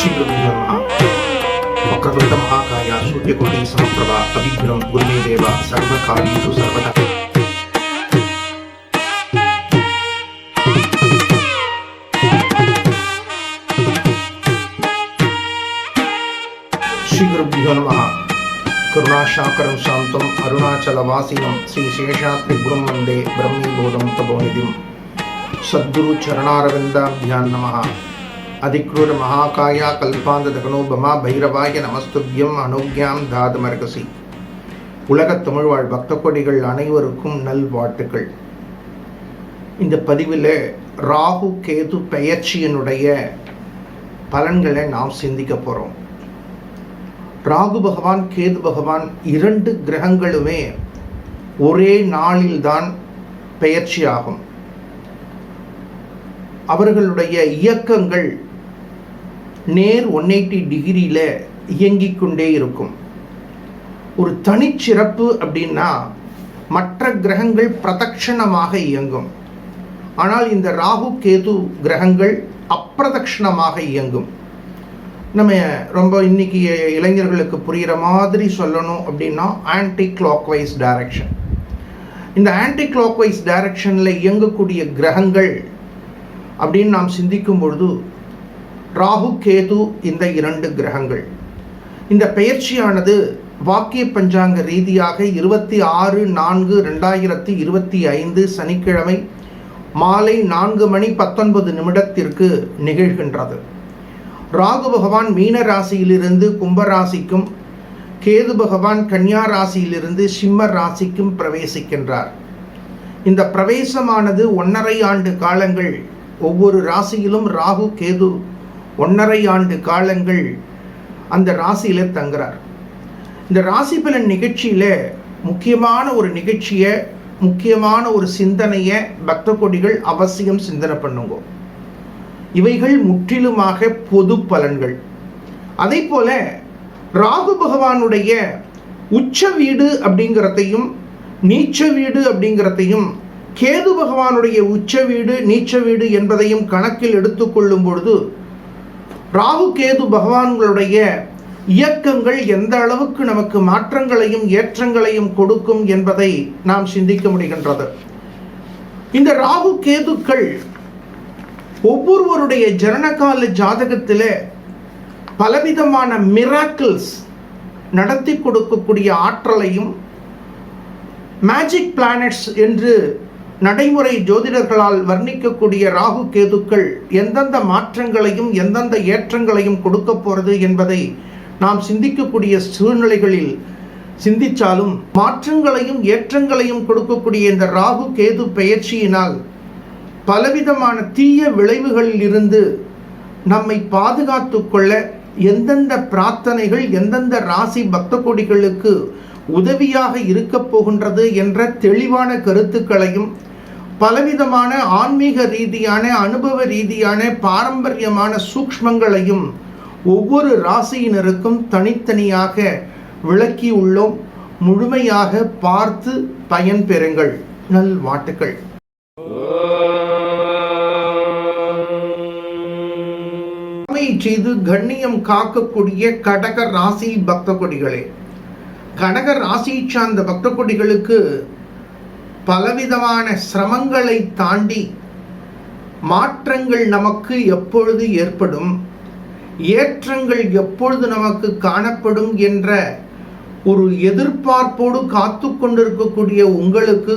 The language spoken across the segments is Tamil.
శివృంజమా వక్రతుండ మహాకాయ సూర్యకోటి సమప్రభ అభిగ్రహం గురుమే దేవ సర్వకార్యేషు సర్వత శ్రీగురుభ్యో కరుణాశాకరం శాంతం అరుణాచల వాసినం శ్రీ శేషాత్రిగురం వందే బ్రహ్మీబోధం తపోనిధిం. సద్గురు చరణారవిందాభ్యాన్ నమ. அதிக்ரூர மகாகாயா கல்பாந்த தகனோபமா பைரவாய நமஸ்துபியம் அனுக்யாம் தாதமரகசி உலகத் தமிழ்வாழ் பக்த கொடிகள் அனைவருக்கும் நல்வாழ்த்துக்கள். இந்த பதிவில் ராகு கேது பெயர்ச்சியினுடைய பலன்களை நாம் சிந்திக்க போகிறோம் ராகு பகவான் கேது பகவான் இரண்டு கிரகங்களுமே ஒரே நாளில்தான் பெயர்ச்சி ஆகும் அவர்களுடைய இயக்கங்கள் நேர் ஒன் எயிட்டி டிகிரியில் இயங்கிக் கொண்டே இருக்கும். ஒரு தனிச்சிறப்பு அப்படின்னா மற்ற கிரகங்கள் பிரதட்சணமாக இயங்கும். ஆனால் இந்த ராகு கேது கிரகங்கள் அப்பிரதட்சணமாக இயங்கும். நம்ம ரொம்ப இன்னைக்கு இளைஞர்களுக்கு புரிகிற மாதிரி சொல்லணும் அப்படின்னா ஆன்டி கிளாக்வைஸ் டைரக்ஷன் இந்த ஆன்டி கிளாக்வைஸ் டைரக்ஷனில் இயங்கக்கூடிய கிரகங்கள் அப்படின்னு நாம் சிந்திக்கும் பொழுது ராகு கேது இந்த இரண்டு கிரகங்கள். இந்த பெயர்ச்சியானது வாக்கிய பஞ்சாங்க ரீதியாக இருபத்தி ஆறு நான்கு ரெண்டாயிரத்தி இருபத்தி ஐந்து சனிக்கிழமை மாலை நான்கு மணி பத்தொன்பது நிமிடத்திற்கு நிகழ்கின்றது. ராகு பகவான் மீன ராசியிலிருந்து கும்பராசிக்கும் கேது பகவான் கன்னியா ராசியிலிருந்து சிம்ம ராசிக்கும் பிரவேசிக்கின்றார். இந்த பிரவேசமானது ஒன்றரை ஆண்டு காலங்கள் ஒவ்வொரு ராசியிலும் ராகு கேது ஒன்றரை ஆண்டு காலங்கள் அந்த ராசியில் தங்குறார். இந்த ராசி பலன் நிகழ்ச்சியில் முக்கியமான ஒரு நிகழ்ச்சியை முக்கியமான ஒரு சிந்தனையை பக்த கொடிகள் அவசியம் சிந்தனை பண்ணுங்க. இவைகள் முற்றிலுமாக பொது பலன்கள். அதே போல ராகு பகவானுடைய உச்ச வீடு அப்படிங்கிறதையும் நீச்ச வீடு அப்படிங்கிறதையும் கேது பகவானுடைய உச்ச வீடு நீச்ச வீடு என்பதையும் கணக்கில் எடுத்துக்கொள்ளும் பொழுது ராகு கேது பகவான்களுடைய இயக்கங்கள் எந்த அளவுக்கு நமக்கு மாற்றங்களையும் ஏற்றங்களையும் கொடுக்கும் என்பதை நாம் சிந்திக்க முடிகின்றது. இந்த ராகு கேதுக்கள் ஒவ்வொருவருடைய ஜனனகால ஜாதகத்தில் பலவிதமான மிராக்கிள்ஸ் நடத்தி கொடுக்கக்கூடிய ஆற்றலையும் மேஜிக் பிளானட்ஸ் என்று நடைமுறை ஜோதிடர்களால் வர்ணிக்கக்கூடிய ராகு கேதுக்கள் எந்தெந்த மாற்றங்களையும் எந்தெந்த ஏற்றங்களையும் கொடுக்க போகிறது என்பதை நாம் சிந்திக்கக்கூடிய சூழ்நிலைகளில் சிந்தித்தாலும் மாற்றங்களையும் ஏற்றங்களையும் கொடுக்கக்கூடிய இந்த ராகு கேது பெயர்ச்சியினால் பலவிதமான தீய விளைவுகளில் இருந்து நம்மை பாதுகாத்து கொள்ள எந்தெந்த பிரார்த்தனைகள் எந்தெந்த ராசி பக்த கொடிகளுக்கு உதவியாக இருக்க போகின்றது என்ற தெளிவான கருத்துக்களையும் பலவிதமான ஆன்மீக ரீதியான அனுபவ ரீதியான பாரம்பரியமான சூக்ஷ்மங்களையும் ஒவ்வொரு ராசியினருக்கும் தனித்தனியாக விளக்கி உள்ளோம். முழுமையாக பார்த்து பயன்பெறுங்கள் நல்வாட்டுக்கள் செய்து கண்ணியம் காக்கக்கூடிய கடக ராசி பக்த கொடிகளே கடக ராசி சார்ந்த பக்த கொடிகளுக்கு பலவிதமான சிரமங்களை தாண்டி மாற்றங்கள் நமக்கு எப்பொழுது ஏற்படும்? ஏற்றங்கள் எப்பொழுது நமக்கு காணப்படும்? என்ற ஒரு எதிர்பார்ப்போடு காத்து கொண்டிருக்கக்கூடிய உங்களுக்கு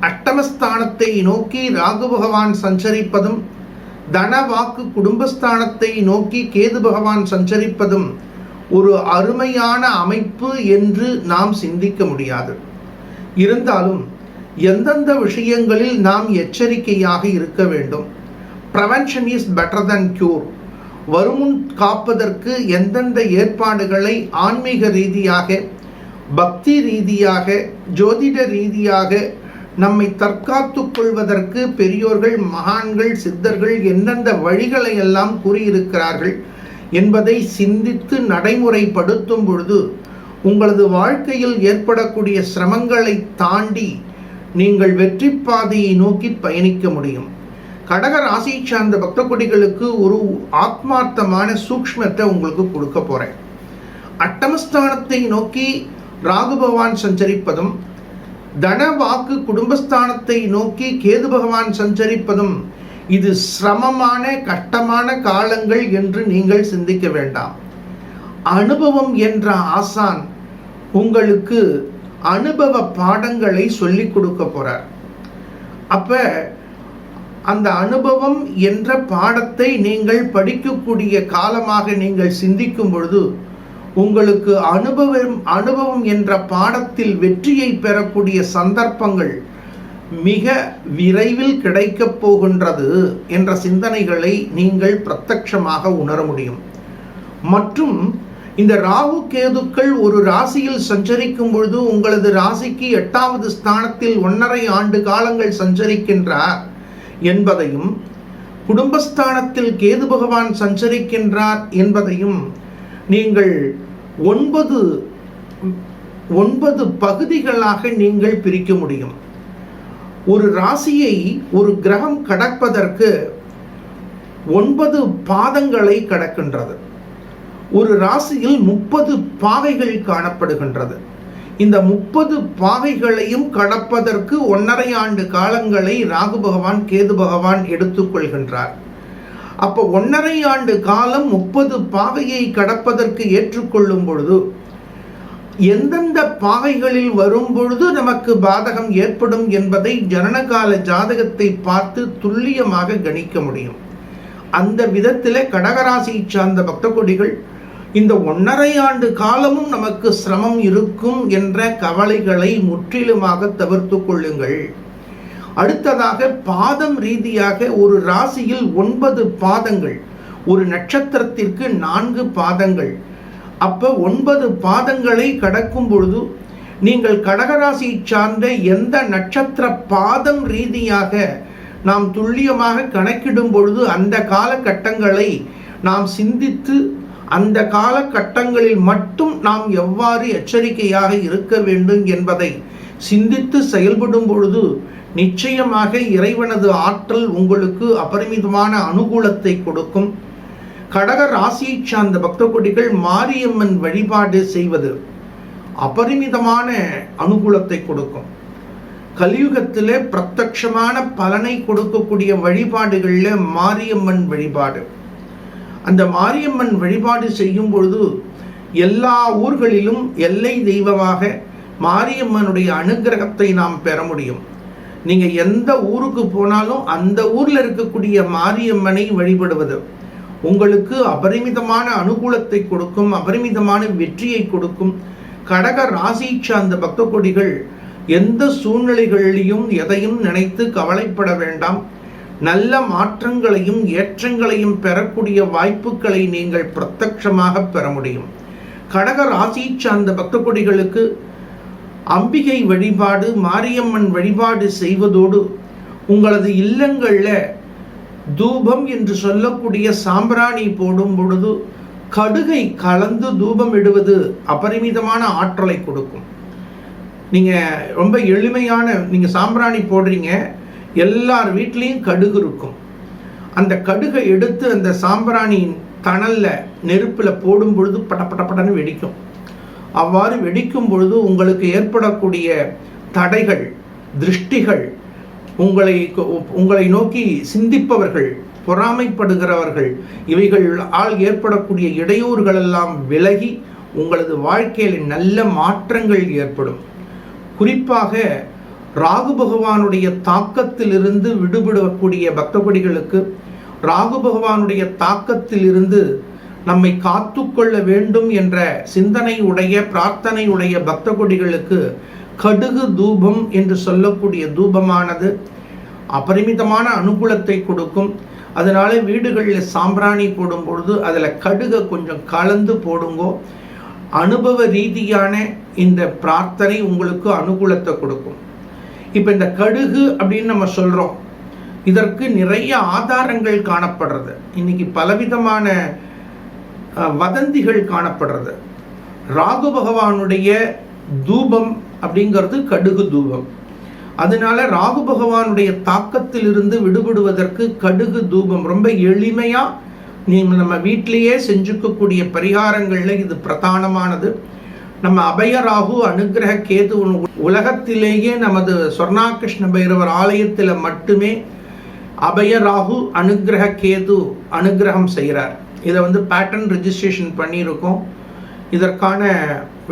அட்டமஸ்தானத்தை நோக்கி ராகு பகவான் சஞ்சரிப்பதும் தன வாக்கு குடும்பஸ்தானத்தை நோக்கி கேது பகவான் சஞ்சரிப்பதும் ஒரு அருமையான அமைப்பு என்று நாம் சிந்திக்க முடியாது. இருந்தாலும் எந்தெந்த விஷயங்களில் நாம் எச்சரிக்கையாக இருக்க வேண்டும்? Prevention is better than cure வருமுன் காப்பதற்கு எந்தெந்த ஏற்பாடுகளை ஆன்மீக ரீதியாக பக்தி ரீதியாக ஜோதிட ரீதியாக நம்மை தற்காத்து கொள்வதற்கு பெரியோர்கள் மகான்கள் சித்தர்கள் எந்தெந்த வழிகளை எல்லாம் கூறியிருக்கிறார்கள் என்பதை சிந்தித்து நடைமுறைப்படுத்தும் பொழுது உங்களது வாழ்க்கையில் ஏற்படக்கூடிய சிரமங்களை தாண்டி நீங்கள் வெற்றி பாதையை நோக்கி பயணிக்க முடியும். கடக ராசி சார்ந்த பக்தக்குடிகளுக்கு ஒரு ஆத்மார்த்தமான சூக்ஷ்மத்தை உங்களுக்கு கொடுக்க போறேன். அட்டமஸ்தானத்தை நோக்கி ராகு பகவான் சஞ்சரிப்பதும் தன வாக்கு குடும்பஸ்தானத்தை நோக்கி கேது பகவான் சஞ்சரிப்பதும் இது சிரமமான கஷ்டமான காலங்கள் என்று நீங்கள் சிந்திக்க வேண்டாம். அனுபவம் என்ற ஆசான் உங்களுக்கு அனுபவ பாடங்களை சொல்லிக் கொடுக்க போகிறார் அப்போ அந்த அனுபவம் என்ற பாடத்தை நீங்கள் படிக்கக்கூடிய காலமாக நீங்கள் சிந்திக்கும் பொழுது உங்களுக்கு அனுபவம் அனுபவம் என்ற பாடத்தில் வெற்றியை பெறக்கூடிய சந்தர்ப்பங்கள் மிக விரைவில் கிடைக்கப் போகின்றது என்ற சிந்தனைகளை நீங்கள் பிரத்யட்சமாக உணர முடியும். மற்றும் இந்த ராகு கேதுக்கள் ஒரு ராசியில் சஞ்சரிக்கும் பொழுது உங்களது ராசிக்கு எட்டாவது ஸ்தானத்தில் ஒன்றரை ஆண்டு காலங்கள் சஞ்சரிக்கின்றார் என்பதையும் குடும்பஸ்தானத்தில் கேது பகவான் சஞ்சரிக்கின்றார் என்பதையும் நீங்கள் ஒன்பது ஒன்பது பகுதிகளாக நீங்கள் பிரிக்க முடியும். ஒரு ராசியை ஒரு கிரகம் கடப்பதற்கு ஒன்பது பாதங்களை கடக்கின்றது. ஒரு ராசியில் முப்பது பாகைகள் காணப்படுகின்றது. இந்த முப்பது பாகைகளையும் கடப்பதற்கு ஒன்றரை ஆண்டு காலங்களை ராகு பகவான் கேது பகவான் எடுத்துக்கொள்கின்றார் அப்போ ஒன்றரை ஆண்டு காலம் முப்பது பாகையை கடப்பதற்கு ஏற்றுக்கொள்ளும் பொழுது எந்தெந்த பாகைகளில் வரும் பொழுது நமக்கு பாதகம் ஏற்படும் என்பதை ஜனனகால ஜாதகத்தை பார்த்து துல்லியமாக கணிக்க முடியும். அந்த விதத்தில் கடகராசியை சார்ந்த பக்த கொடிகள் இந்த ஒன்றரை ஆண்டு காலமும் நமக்கு சிரமம் இருக்கும் என்ற கவலைகளை முற்றிலுமாக தவிர்த்து கொள்ளுங்கள். அடுத்ததாக பாதம் ரீதியாக ஒரு ராசியில் ஒன்பது பாதங்கள் ஒரு நட்சத்திரத்திற்கு நான்கு பாதங்கள் அப்போ ஒன்பது பாதங்களை கடக்கும் பொழுது நீங்கள் கடகராசி சார்ந்த எந்த நட்சத்திர பாதம் ரீதியாக நாம் துல்லியமாக கணக்கிடும் பொழுது அந்த காலகட்டங்களை நாம் சிந்தித்து அந்த காலகட்டங்களில் மட்டும் நாம் எவ்வாறு எச்சரிக்கையாக இருக்க வேண்டும் என்பதை சிந்தித்து செயல்படும் பொழுது நிச்சயமாக இறைவனது ஆற்றல் உங்களுக்கு அபரிமிதமான அனுகூலத்தை கொடுக்கும். கடக ராசியை சார்ந்த பக்த கொடிகள் மாரியம்மன் வழிபாடு செய்வது அபரிமிதமான அனுகூலத்தை கொடுக்கும். கலியுகத்தில் பிரத்யட்சமான பலனை கொடுக்கக்கூடிய வழிபாடுகளில் மாரியம்மன் வழிபாடு. அந்த மாரியம்மன் வழிபாடு செய்யும் பொழுது எல்லா ஊர்களிலும் எல்லை தெய்வமாக மாரியம்மனுடைய அனுகிரகத்தை நாம் பெற முடியும். நீங்கள் எந்த ஊருக்கு போனாலும் அந்த ஊரில் இருக்கக்கூடிய மாரியம்மனை வழிபடுவது. உங்களுக்கு அபரிமிதமான அனுகூலத்தை கொடுக்கும் அபரிமிதமான வெற்றியை கொடுக்கும் கடக ராசியை சார்ந்த பக்த கொடிகள் எந்த சூழ்நிலைகளிலும் எதையும் நினைத்து கவலைப்பட வேண்டாம். நல்ல மாற்றங்களையும் ஏற்றங்களையும் பெறக்கூடிய வாய்ப்புகளை நீங்கள் பிரத்யட்சமாக பெற முடியும். கடக ராசி சார்ந்த பக்த கொடிகளுக்கு அம்பிகை வழிபாடு மாரியம்மன் வழிபாடு செய்வதோடு உங்களது இல்லங்களில் தூபம் என்று சொல்லக்கூடிய சாம்பிராணி போடும் பொழுது கடுகை கலந்து தூபம் இடுவது அபரிமிதமான ஆற்றலை கொடுக்கும். நீங்கள் ரொம்ப எளிமையான நீங்கள் சாம்பிராணி போடுறீங்க எல்லார் வீட்லேயும் கடுகு இருக்கும். அந்த கடுகை எடுத்து அந்த சாம்பிராணியின் தணலில் நெருப்பில் போடும் பொழுது பட படப்படன்னு வெடிக்கும். அவ்வாறு வெடிக்கும் பொழுது உங்களுக்கு ஏற்படக்கூடிய தடைகள் திருஷ்டிகள் உங்களை உங்களை நோக்கி சிந்திப்பவர்கள் பொறாமைப்படுகிறவர்கள் இவைகள் ஆல் ஏற்படக்கூடிய இடையூறுகள் எல்லாம் விலகி உங்களது வாழ்க்கையில் நல்ல மாற்றங்கள் ஏற்படும். குறிப்பாக ராகு பகவானுடைய தாக்கத்திலிருந்து விடுபடக்கூடிய பக்தபடிகளுக்கு ராகு பகவானுடைய தாக்கத்திலிருந்து நம்மை காத்துக்கொள்ள வேண்டும் என்ற சிந்தனை உடைய பிரார்த்தனை உடைய பக்த கொடிகளுக்கு கடுகு தூபம் என்று சொல்லக்கூடிய தூபமானது அபரிமிதமான அனுகூலத்தை கொடுக்கும். அதனால வீடுகளில் சாம்பிராணி போடும் பொழுது அதில் கடுகை கொஞ்சம் கலந்து போடுங்கோ. அனுபவ ரீதியான இந்த பிரார்த்தனை உங்களுக்கு அனுகூலத்தை கொடுக்கும். இப்போ இந்த கடுகு அப்படின்னு நம்ம சொல்கிறோம் இதற்கு நிறைய ஆதாரங்கள் காணப்படுறது. இன்னைக்கு பலவிதமான வதந்திகள் காணப்படுறது. ராகு பகவானுடைய தூபம் அப்படிங்கிறது கடுகு தூபம். அதனால ராகு பகவானுடைய தாக்கத்திலிருந்து விடுபடுவதற்கு கடுகு தூபம் ரொம்ப எளிமையா நீ நம்ம வீட்டிலேயே செஞ்சுக்கக்கூடிய பரிகாரங்கள்ல இது பிரதானமானது. நம்ம அபயராகு அனுகிரக கேது உலகத்திலேயே நமது சொர்ணாகிருஷ்ண பைரவர் ஆலயத்தில் மட்டுமே அபயராகு அனுகிரக கேது அனுகிரகம் செய்கிறார் இதை வந்து பேட்டர்ன் ரிஜிஸ்ட்ரேஷன் பண்ணியிருக்கோம். இதற்கான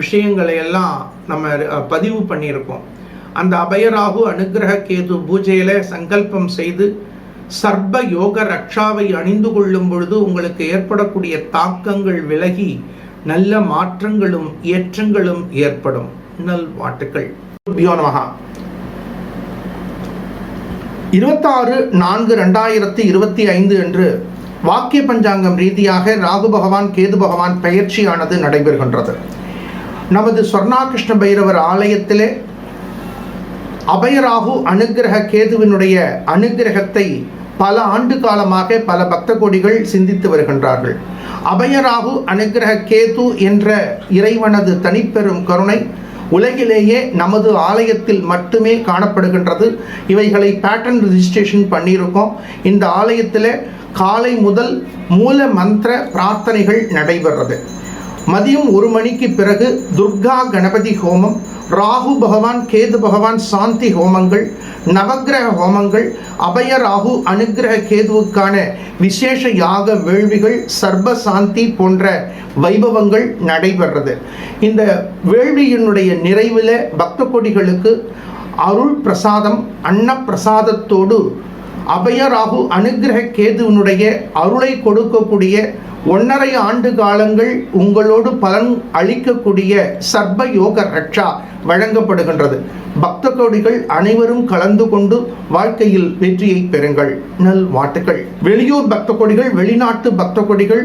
விஷயங்களை எல்லாம் நம்ம பதிவு பண்ணியிருக்கோம். அந்த அபயராகு அனுகிரக கேது பூஜையில சங்கல்பம் செய்து சர்ப யோக ரக்ஷாவை அணிந்து கொள்ளும் பொழுது உங்களுக்கு ஏற்படக்கூடிய தாக்கங்கள் விலகி நல்ல மாற்றங்களும் ஏற்றங்களும் ஏற்படும். நல் வாட்டுக்கள் பியோ இருபத்தாறு நான்கு ரெண்டாயிரத்தி இருபத்தி ஐந்து என்று வாக்கிய பஞ்சாங்கம் ரீதியாக ராகு பகவான் கேது பகவான் பயிற்சியானது நடைபெறுகின்றது. நமது சொர்ணாகிருஷ்ண பைரவர் ஆலயத்திலே அபயராகு அனுகிரக கேதுவினுடைய அனுக்கிரகத்தை பல ஆண்டு காலமாக பல பக்த கோடிகள் சிந்தித்து வருகின்றார்கள். அபயராகு அனுகிரக கேது என்ற இறைவனது தனிப்பெரும் கருணை உலகிலேயே நமது ஆலயத்தில் மட்டுமே காணப்படுகின்றது. இவைகளை பேட்டர்ன் ரிஜிஸ்ட்ரேஷன் பண்ணியிருக்கோம். இந்த ஆலயத்தில் காலை முதல் மூல மந்திர பிரார்த்தனைகள் நடைபெறது மதியம் ஒரு மணிக்கு பிறகு துர்கா கணபதி ஹோமம் ராகு பகவான் கேது பகவான் சாந்தி ஹோமங்கள் நவக்கிரக ஹோமங்கள் அபய ராகு அனுகிரக கேதுவுக்கான விசேஷ யாக வேள்விகள் சர்ப சாந்தி போன்ற வைபவங்கள் நடைபெறது இந்த வேள்வியினுடைய நிறைவில் பக்த கொடிகளுக்கு அருள் பிரசாதம் அன்னப்பிரசாதத்தோடு அபயராகு அனுகிரக கேதுவினுடைய அருளை கொடுக்கக்கூடிய ஒன்றரை ஆண்டு காலங்கள் உங்களோடு பலன் அளிக்கக்கூடிய சர்ப யோக ரக்ஷா வழங்கப்படுகின்றது. பக்த கோடிகள் அனைவரும் கலந்து கொண்டு வாழ்க்கையில் வெற்றியை பெறுங்கள். நல் வாட்டுகள் வெளியூர் பக்த கோடிகள் வெளிநாட்டு பக்த கொடிகள்